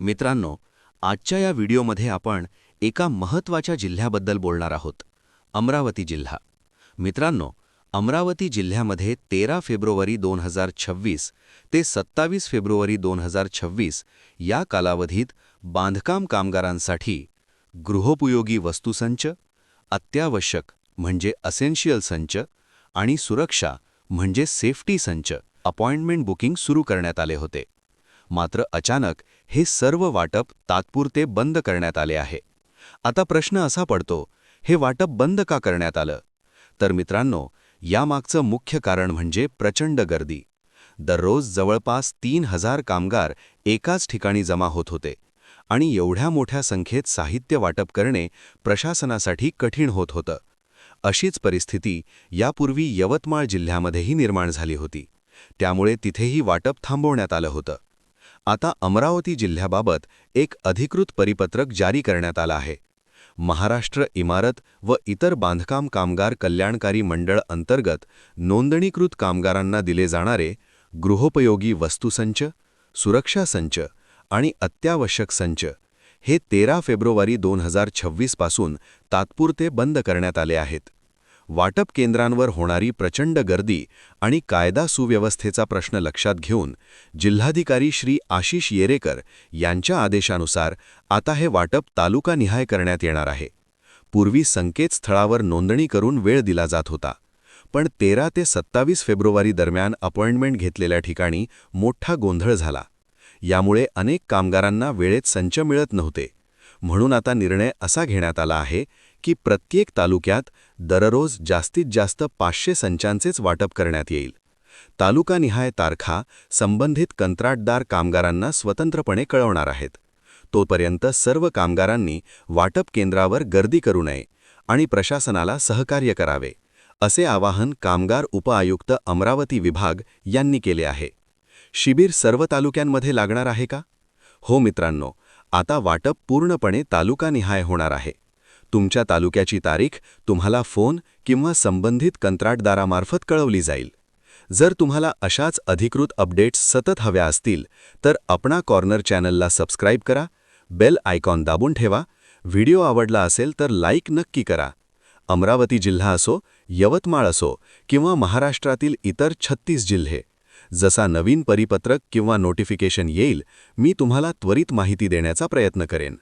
मित्रांनो आजच्या या व्हिडिओमध्ये आपण एका महत्त्वाच्या जिल्ह्याबद्दल बोलणार आहोत अमरावती जिल्हा. मित्रांनो अमरावती जिल्ह्यामध्ये तेरा फेब्रुवारी दोन हजार छव्वीस ते सत्तावीस फेब्रुवारी दोन हजार छव्वीस या कालावधीत बांधकाम कामगारांसाठी गृहोपयोगी वस्तुसंच अत्यावश्यक म्हणजे असेन्शियल संच आणि सुरक्षा म्हणजे सेफ्टी संच अपॉइंटमेंट बुकिंग सुरू करण्यात आले होते. मात्र अचानक हे सर्व वाटप तात्पुरते बंद करण्यात आले आहे. आता प्रश्न असा पडतो हे वाटप बंद का करण्यात आलं? तर मित्रांनो यामागचं मुख्य कारण म्हणजे प्रचंड गर्दी. दररोज जवळपास तीन हजार कामगार एकाच ठिकाणी जमा होत होते आणि एवढ्या मोठ्या संख्येत साहित्य वाटप करणे प्रशासनासाठी कठीण होत होतं. अशीच परिस्थिती यापूर्वी यवतमाळ जिल्ह्यामध्येही निर्माण झाली होती. त्यामुळे तिथेही वाटप थांबवण्यात आलं होतं. आता अमरावती जिल्ह्याबाबत एक अधिकृत परिपत्रक जारी करण्यात आलं आहे. महाराष्ट्र इमारत व इतर बांधकाम कामगार कल्याणकारी मंडळ अंतर्गत नोंदणीकृत कामगारांना दिले जाणारे गृहोपयोगी वस्तुसंच सुरक्षा संच आणि अत्यावश्यक संच हे तेरा फेब्रुवारी दोन हजार छव्वीसपासून तात्पुरते बंद करण्यात आले आहेत. वाटप केंद्रांवर होणारी प्रचंड गर्दी आणि कायदा सुव्यवस्थेचा प्रश्न लक्षात घेऊन जिल्हाधिकारी श्री आशिष येरेकर यांच्या आदेशानुसार आता हे वाटप तालुकानिहाय करण्यात येणार आहे. पूर्वी संकेतस्थळावर नोंदणी करून वेळ दिला जात होता. पण तेरा ते सत्तावीस फेब्रुवारी दरम्यान अपॉइंटमेंट घेतलेल्या ठिकाणी मोठा गोंधळ झाला. यामुळे अनेक कामगारांना वेळेत संच मिळत नव्हते. म्हणून आता निर्णय असा घेण्यात आला आहे की प्रत्येक तालुक्यात दररोज जास्तीत जास्त पाचशे संचांचेच वाटप करण्यात येईल. तालुकानिहाय तारखा संबंधित कंत्राटदार कामगारांना स्वतंत्रपणे कळवणार आहेत. तोपर्यंत सर्व कामगारांनी वाटप केंद्रावर गर्दी करू नये आणि प्रशासनाला सहकार्य करावे असे आवाहन कामगार उपआयुक्त अमरावती विभाग यांनी केले आहे. शिबिर सर्व तालुक्यांमध्ये लागणार आहे का? हो मित्रांनो आता वाटप पूर्णपणे तालुकानिहाय होणार आहे. तुमच्या तालुक्याची तारीख तुम्हाला फोन किंवा संबंधित कंत्राटदारामार्फत कळवली जाईल. जर तुम्हाला अशाच अधिकृत अपडेट्स सतत हव्या असतील तर आपणा कॉर्नर चॅनलला सबस्क्राईब करा बेल आयकॉन दाबून ठेवा व्हिडिओ आवडला असेल तर लाईक नक्की करा. अमरावती जिल्हा असो यवतमाळ असो किंवा महाराष्ट्रातील इतर छत्तीस जिल्हे. जसा नवीन परिपत्रक किंवा नोटिफिकेशन येईल मी तुम्हाला त्वरित माहिती देण्याचा प्रयत्न करेन.